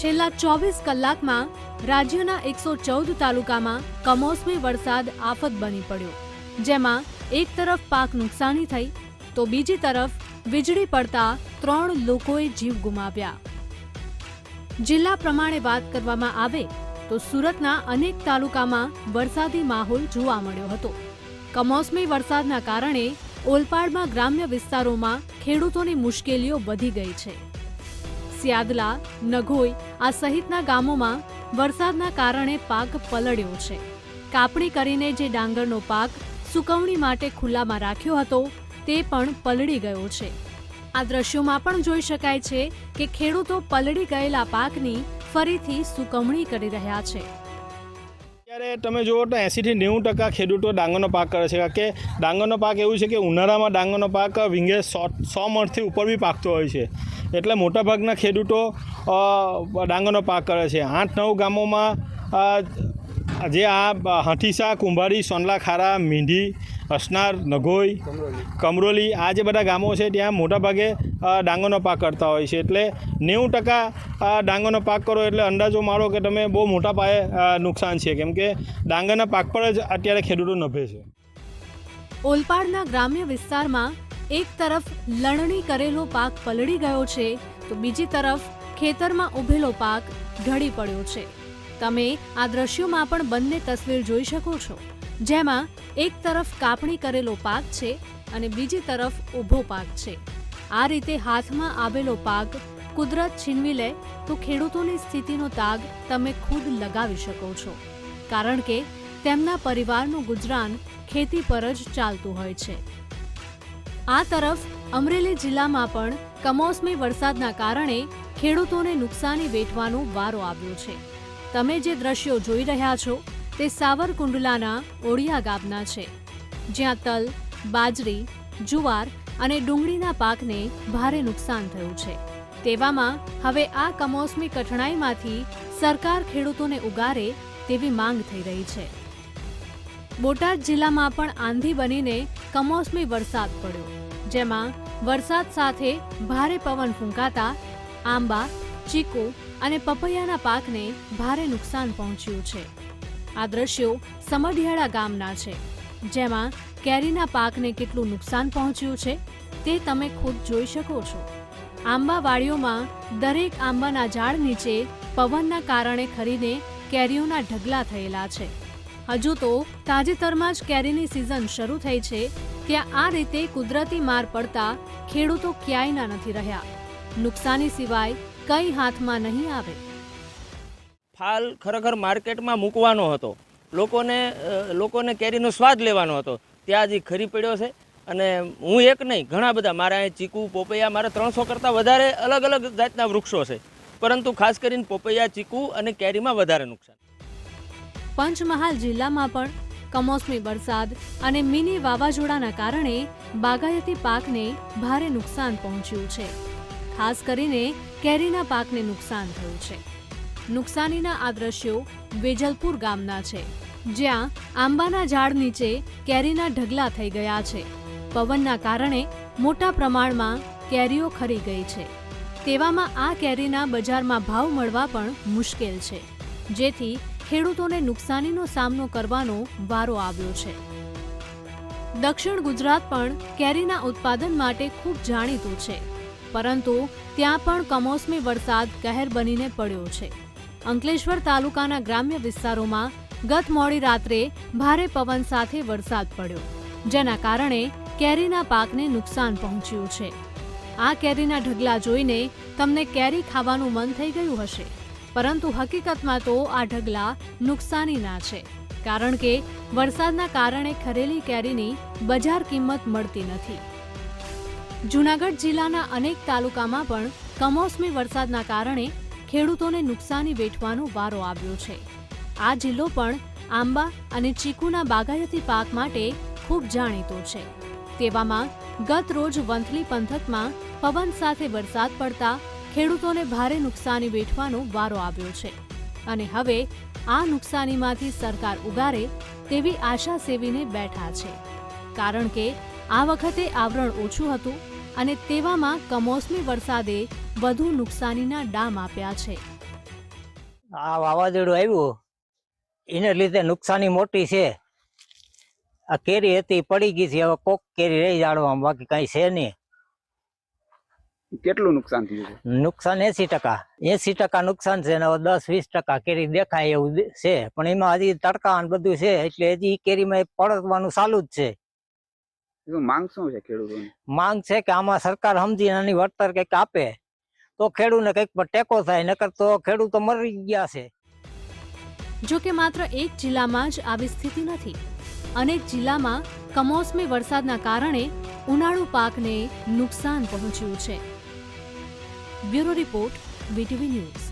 છેલ્લા ચોવીસ કલાકમાં રાજ્યના એકસો ચૌદ તાલુકામાં કમોસમી વરસાદ આફત બની પડ્યો. જેમાં એક તરફ પાક નુકસાની થઈ, તો બીજી તરફ વીજળી પડતા ત્રણ લોકોએ જીવ ગુમાવ્યા. જિલ્લા પ્રમાણે વાત કરવામાં આવે, તો સુરતના અનેક તાલુકામાં વરસાદી માહોલ જોવા મળ્યો હતો. કમોસમી વરસાદના કારણે ઓલપાડમાં ગ્રામ્ય વિસ્તારોમાં ખેડૂતોની મુશ્કેલીઓ વધી ગઈ છે. સિયાદલા, નઘોઈ આ સહિતના ગામોમાં વરસાદના કારણે પાક પલળ્યો છે. કાપણી કરીને જે ડાંગરનો પાક સુકવણી માટે ખુલ્લામાં રાખ્યો હતો, તે પણ પલળી ગયો છે. આ દ્રશ્યોમાં પણ જોઈ શકાય છે કે ખેડૂતો પલળી ગયેલા પાકની ફરીથી સુકવણી કરી રહ્યા છે. અત્યારે તમે જુઓ તો એંસીથી નેવું ટકા ખેડૂતો ડાંગરનો પાક કરે છે. કારણ કે ડાંગરનો પાક એવું છે કે ઉનાળામાં ડાંગરનો પાક વીંગે સો સો મણથી ઉપર બી પાકતો હોય છે. એટલે મોટાભાગના ખેડૂતો ડાંગરનો પાક કરે છે. આઠ, નવ ગામોમાં જે આ હઠીસા કુંભારી સોનલા ખારા, મીંઢી અસનાર નઘોઈ કમરોલી આ જે બધા ગામો છે ત્યાં મોટાભાગે ડાંગરનો પાક કરતા હોય છે. એટલે નેવું ટકા ડાંગરનો પાક કરો એટલે અંદાજો મારો કે તમે બહુ મોટા પાયે નુકસાન છે. કેમ કે ડાંગરના પાક પર જ અત્યારે ખેડૂતો નભે છે. ઓલપાડના ગ્રામ્ય વિસ્તારમાં એક તરફ લણણી કરેલો પાક પલળી ગયો છે, તો બીજી તરફ ખેતરમાં ઉભેલો પાક ઢળી પડ્યો છે. તમે આ દ્રશ્યોમાં પણ બંને તસવીર જોઈ શકો છો. જેમાં એક તરફ કાપણી કરેલો પાક છે અને બીજી તરફ ઊભો પાક છે. આ રીતે હાથમાં આવેલો પાક કુદરત છીનવી લે તો ખેડૂતોની સ્થિતિનો તાગ તમે ખુદ લગાવી શકો છો. કારણ કે તેમના પરિવારનું ગુજરાન ખેતી પર જ ચાલતું હોય છે. આ તરફ અમરેલી જિલ્લામાં પણ કમોસમી વરસાદના કારણે ખેડૂતોને નુકસાની વેઠવાનો વારો આવ્યો છે. તમે જે દ્રશ્યો જોઈ રહ્યા છો તે સાવરકુંડલાના ઓડિયા ગામના છે, જ્યાં તલ, બાજરી, જુવાર અને ડુંગળીના પાકને ભારે નુકસાન થયું છે. તેવામાં હવે આ કમોસમી કઠણાઈમાંથી સરકાર ખેડૂતોને ઉગારે તેવી માંગ થઈ રહી છે. બોટાદ જિલ્લામાં પણ આંધી બનીને કમોસમી વરસાદ પડ્યો, જેમાં વરસાદ સાથે ભારે પવન ફૂંકાતા આંબા, ચીકુ અને પપૈયાના પાકને ભારે નુકસાન પહોંચ્યું છે. આ દ્રશ્યો સમઢિયાળા ગામના છે, જેમાં કેરીના પાકને કેટલું નુકસાન પહોંચ્યું છે તે તમે ખુદ જોઈ શકો છો. આંબા વાડીઓમાં દરેક આંબાના ઝાડ નીચે પવનના કારણે ખરીને કેરીઓના ઢગલા થયેલા છે. હજુ તો તાજેતરમાં જ કેરીની સિઝન શરૂ થઈ છે, ત્યાં આ રીતે કુદરતી માર પડતા ખેડૂતો ક્યાંયના નથી રહ્યા. નુકસાની સિવાય કઈ હાથમાં નહીં આવે. ફાલ ખરેખર માર્કેટમાં મૂકવાનો હતો. લોકોને લોકોને કેરીનો સ્વાદ લેવાનો હતો. ત્યાં હજી ખરી પડ્યો છે. અને હું એક નહીં ઘણા બધા. મારા અહીં ચીકુ પોપૈયા મારા ત્રણસો કરતાં વધારે અલગ અલગ જાતના વૃક્ષો છે. પરંતુ ખાસ કરીને પોપૈયા ચીકુ અને કેરીમાં વધારે નુકસાન. પંચમહાલ જિલ્લામાં પણ કમોસમી વરસાદ અને મિની વાવાઝોડાના કારણે બાગાયતી પાકને ભારે નુકસાન પહોંચ્યું છે. ખાસ કરીને કેરીના પાકને નુકસાન થયું છે. નુકસાનીના આ દ્રશ્યો વેજલપુર ગામના છે, જ્યાં આંબાના ઝાડ નીચે કેરીના ઢગલા થઈ ગયા છે. પવનના કારણે મોટા પ્રમાણમાં કેરીઓ ખરી ગઈ છે. તેવામાં આ કેરીના બજારમાં ભાવ મળવા પણ મુશ્કેલ છે, જેથી ખેડૂતોને નુકસાનીનો સામનો કરવાનો વારો આવ્યો છે. દક્ષિણ ગુજરાત પણ કેરીના ઉત્પાદન માટે ખૂબ જાણીતું છે. પરંતુ ત્યાં પણ કમોસમી વરસાદ કહેર બનીને પડ્યો છે. અંકલેશ્વર તાલુકાના ગ્રામ્ય વિસ્તારોમાં ગત મોડી રાત્રે ભારે પવન સાથે વરસાદ પડ્યો, જેના કારણે કેરીના પાકને નુકસાન પહોંચ્યું છે. આ કેરીના ઢગલા જોઈને તમને કેરી ખાવાનું મન થઈ ગયું હશે, પરંતુ હકીકતમાં તો આ ઢગલા નુકસાનીના છે, કારણ કે વરસાદના કારણે ખરેલી કેરીની બજાર કિંમત મળતી નથી. જૂનાગઢ જિલ્લાના અનેક તાલુકામાં પણ કમોસમી વરસાદના કારણે ખેડૂતોને નુકસાની વેઠવાનો વારો આવ્યો છે. આ જિલ્લો પણ આંબા અને ચીકુના બાગાયતી પાક માટે ખૂબ જાણીતો છે. તેવામાં ગત રોજ વંથલી પંથકમાં પવન સાથે વરસાદ પડતા ખેડૂતોને ભારે નુકસાની વેઠવાનો વારો આવ્યો છે. અને હવે આ નુકસાનીમાંથી સરકાર ઉગારે તેવી આશા સેવીને બેઠા છે. કારણ કે આ વખતે આવરણ ઓછું હતું અને તેવામાં કમોસમી વરસાદે વધુ નુકસાનીના ડામ આપ્યા છે. આ વાવાઝોડું આવ્યું એને લીધે નુકસાની મોટી છે. આ કેરી હતી પડી ગઈ છે હવે કોક કેરી રહી જાળવામાં બાકી કઈ છે નહીં. કેટલું નુકસાન થયું છે? નુકસાન એસી ટકા. એસી ટકા નુકસાન છે ને દસ વીસ ટકા કેરી દેખાય એવું છે. પણ એમાં હજી તડકા બધું છે એટલે હજી કેરીમાં પડવાનું ચાલુ જ છે. માંગ શું છે ખેડૂતોની? માંગ છે કે આમાં સરકાર સમજી એની વળતર કંઈક આપે. તો ખેડૂતને કંઈક પર ટેકો થાય નકર તો ખેડૂતો મરી ગયા છે. જો કે માત્ર એક જિલ્લામાં જ આવી સ્થિતિ નથી. અનેક જિલ્લામાં કમોસમી વરસાદના કારણે ઉનાળુ પાકને નુકસાન પહોંચ્યું છે. Bureau report VTV news.